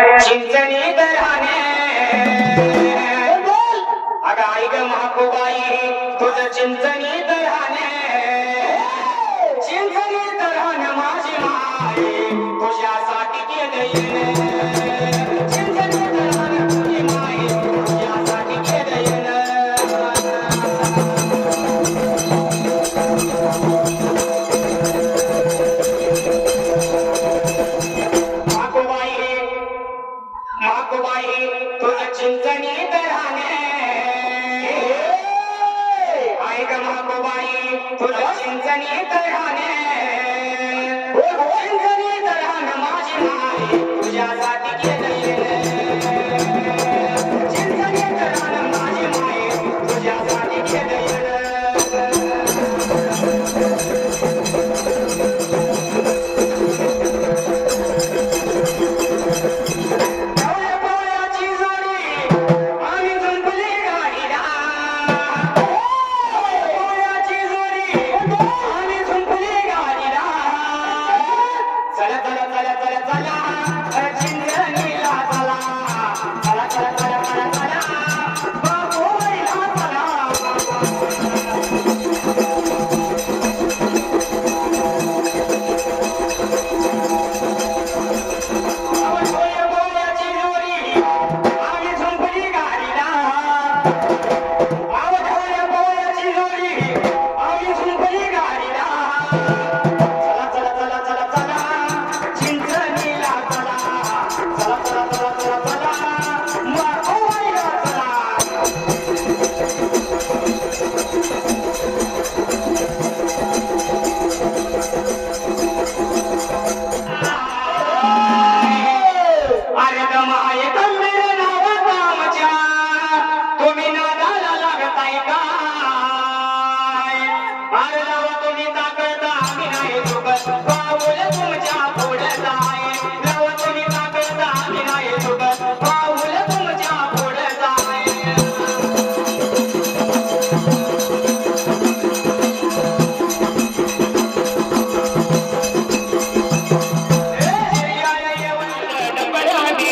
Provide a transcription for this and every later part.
चिंचणी दराने अगं आई ग महाकोबाई तुझं चिंचणी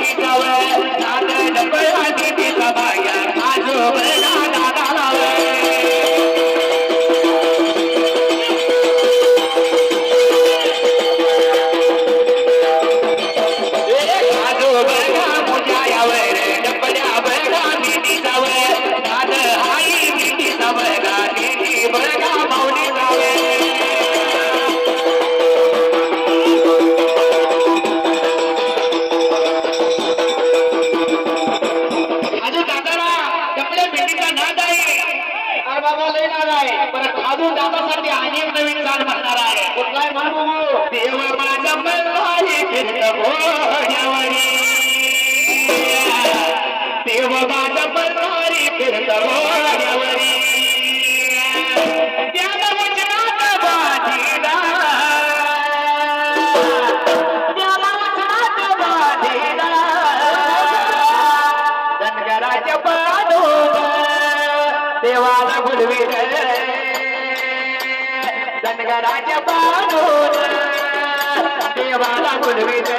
की जावे ना डबल రాజబాను దేవాల గుడివితే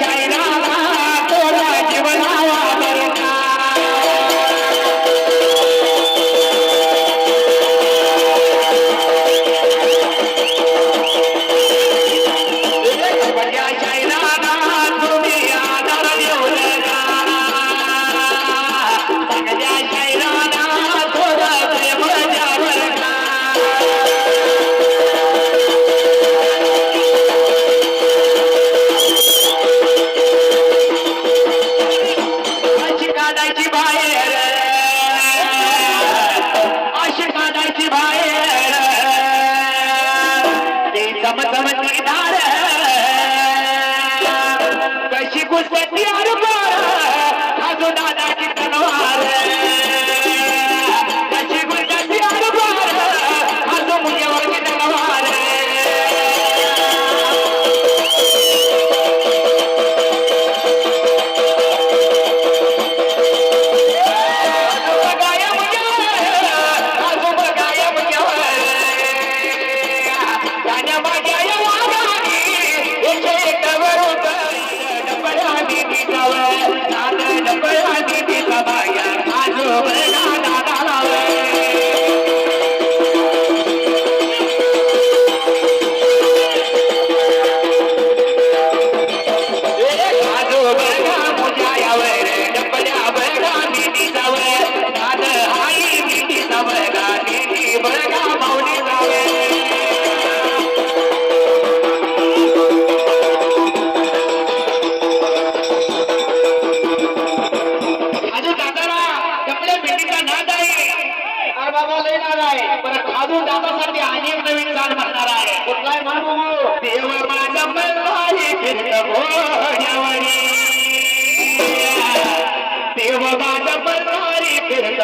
যায় না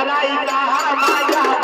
करायचा माझ्या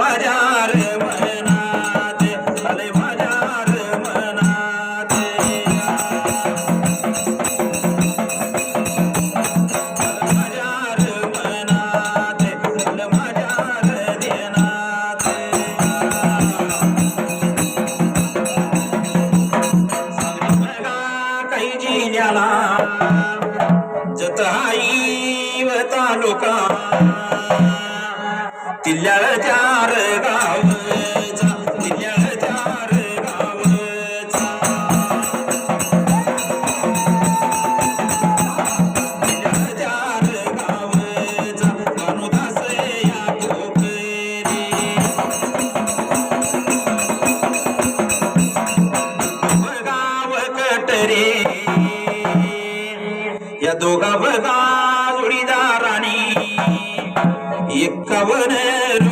বাজার எக்கவனரும்